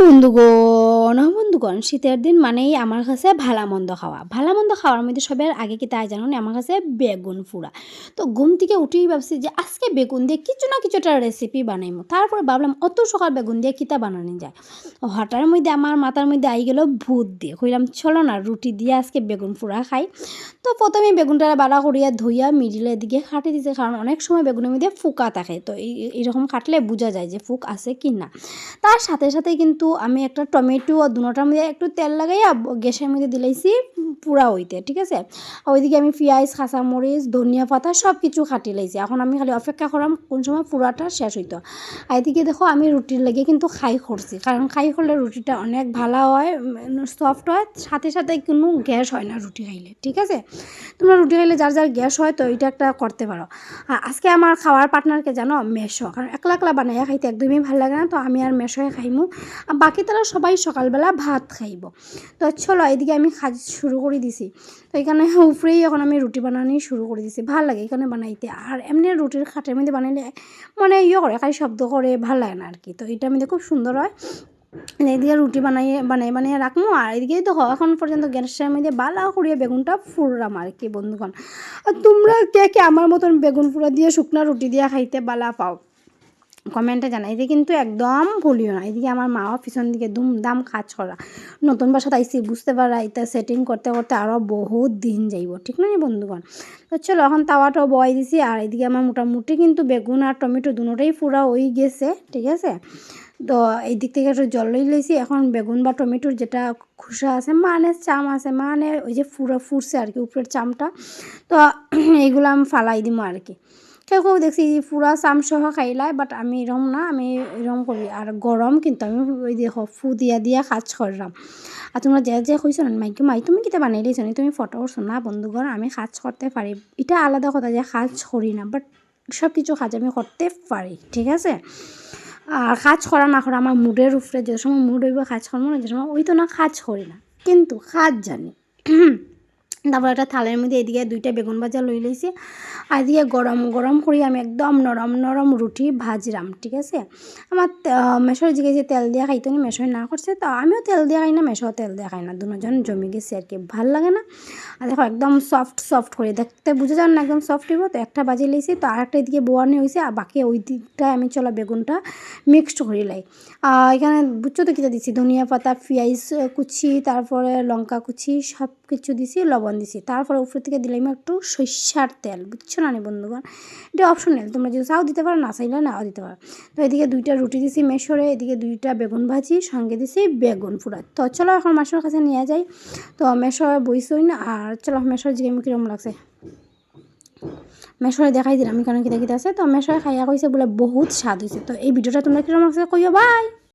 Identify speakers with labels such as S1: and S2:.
S1: বন্ধুগণ ও বন্ধুগণ শীতের দিন মানেই আমার কাছে ভালা মন্দ খাওয়া ভালা মন্দ খাওয়ার মধ্যে সবের আগে কি তাই জানো আমার কাছে বেগুন ফুরা তো ঘুম থেকে উঠেই ভাবছি যে আজকে বেগুন দিয়ে কিছু না কিছু একটা রেসিপি বানাইমো। তারপরে ভাবলাম, অত সকাল বেগুন দিয়ে কিতা বানানো যায়? হঠাৎ মধ্যে আমার মাথার মধ্যে আই গেল ভূত দিয়ে। কইলাম, চলো না রুটি দিয়ে আজকে বেগুন ফুরা খাই। তো প্রথমে বেগুনটা বাড়া করিয়া ধুইয়া মিডিলের দিকে খাটি দিছে। কারণ অনেক সময় বেগুনের মধ্যে ফুকা থাকে। তো এরকম কাটলে বোঝা যায় যে ফুক আছে কি না। তার সাথে সাথে কিন্তু আমি একটা টমেটো আর দুটার মধ্যে একটু তেল লাগাইয়া গ্যাসের মধ্যে দিলাইছি পুরা হইতে ঠিক আছে? ওইদিকে আমি পেঁয়াজ কাঁচামরিচ ধনিয়া পাতা সব কিছু কাটি লাইছি এখন আমি খালি অপেক্ষা করাম কোন সময় পুরাটা শেষ হইতো এদিকে দেখো আমি রুটির লেগে কিন্তু খাই করছি কারণ খাই করলে রুটিটা অনেক ভালো হয় সফট হয়, সাথে সাথে কোনো গ্যাস হয় না রুটি খাইলে, ঠিক আছে? তোমরা রুটি খাইলে যার যার গ্যাস হয় তো এটা একটা করতে পারো। আর আজকে আমার খাওয়ার পার্টনারকে জানো? মেশো কারণ একলা একলা বানাইয়া খাইতে একদমই ভালো লাগে না, তো আমি আর মেশোয় খাইমু। আর বাকি তারা সবাই সকালবেলা ভাত খাইব। তো চলো এদিকে আমি খাজ শুরু করে দিছি। তো এখানে উপরেই এখন আমি রুটি বানানি শুরু করে দিছি। ভালো লাগে এখানে বানাইতে। আর এমনি রুটির খাটের মধ্যে বানাইলে মানে ইয়ে করে খালি শব্দ করে ভালো লাগে না আর কি। তো এটা মধ্যে খুব সুন্দর হয়। এদিকে রুটি বানাই বানাই বানিয়ে রাখব আর এদিকে তো এখন পর্যন্ত গ্যাসের মধ্যে বালা করিয়ে বেগুনটা ফুরলাম আর কি বন্ধুগণ। আর তোমরা কে কে আমার মতন বেগুন ফুরা দিয়ে, শুকনা রুটি দিয়ে খাইতে বালা পাও। কমেন্টে জানাইতে কিন্তু একদম ভুলিও না। এদিকে আমার মাও পিছন দিকে ধুমধাম কাজ করা। নতুন বাসাত আইসি, বুঝতে পারা এটা সেটিং করতে করতে আরও বহুত দিন যাইব, ঠিক না বন্ধুগণ? তো চলো এখন তাওয়াটাও বয় দিছি, আর এদিকে আমার মোটামুটি কিন্তু বেগুন আর টমেটো দুটোটাই পুরা হয়ে গেছে, ঠিক আছে? তো এই দিক থেকে একটু জল লই লইছি, এখন বেগুন বা টমেটোর যেটা খোসা আছে মানে চাম আছে মানে ওই যে ফুরা ফুরছে আর কি, উপরের চামটা। তো এইগুলো আমি ফালাই দিব আর কি। কেউ কেউ দেখছি পুরা সহ খাইলায় বাট আমি এরম না, আমি এরম করি আর গরম কিন্তু আমি ওই দেখো ফু দিয়া দিয়া কাজ করলাম আর তোমরা যে যে কইছো না, মাইকে মাই, তুমি কিতা বানাই দিয়েছ তুমি ফটো করছ না, বন্ধুগণ, আমি কাজ করতে পারি এটা আলাদা কথা যে কাজ করি না বাট সব কিছু কাজ আমি করতে পারি ঠিক আছে? আর কাজ করা না করা আমার মুডের উপরে যে সময় মুড হইব কাজ করব না যে সময় ওই তো না কাজ করি না। কিন্তু কাজ জানি। তারপর একটা থালের মধ্যে এদিকে দুইটা বেগুন ভাজা লই লইছি আর এদিকে গরম গরম করি আমি একদম নরম নরম রুটি ভাজরাম ঠিক আছে? আমার মেশর জিগেছে তেল দিয়ে খাইতো নি মেশর না করছে তো আমিও তেল দিয়ে খাই না মেশও তেল দিয়ে খাই না দুজন জমে গেছে আর কি, ভালো লাগে না। আর দেখো, একদম সফট সফট করে দেখতে বুঝে যান না, একদম সফট হইব তো একটা বাজে লইছি তো আর একটা এদিকে বোয়ানি হয়েছে আর বাকি ওই দিকটায় আমি চলো বেগুনটা মিক্সড করে লাই। এখানে বুঝছ তো কিটা দিছি? ধনিয়া পাতা, পেঁয়াজ, কুচি, তারপরে লঙ্কা কুচি সব কিছু দিছি, লবণ দিছি। তারপরে উপর থেকে দিলাম একটু সর্ষার তেল। বুঝছ না বন্ধুগণ? এটা অপশনাল তোমরা যদি চাও দিতে পারো, না চাইলে নাও দিতে পারো। তো এদিকে দুইটা রুটি দিছি মেশরে, এদিকে দুইটা বেগুন ভাজি, সঙ্গে দিছি বেগুন ফুরা। তো চলো এখন মাসের কাছে নিয়ে যাই। তো মেশর বইসই না, আর চলো মেশর জিগে আমি কিরম লাগছে? মেশরে দেখাই দিলাম কারণ কিতা কিতা আছে। তো মেশরে খাইয়া কইছে, বলে বহুত স্বাদ হয়েছে তো এই ভিডিওটা তোমরা কিরম লাগছে কইও, বাই!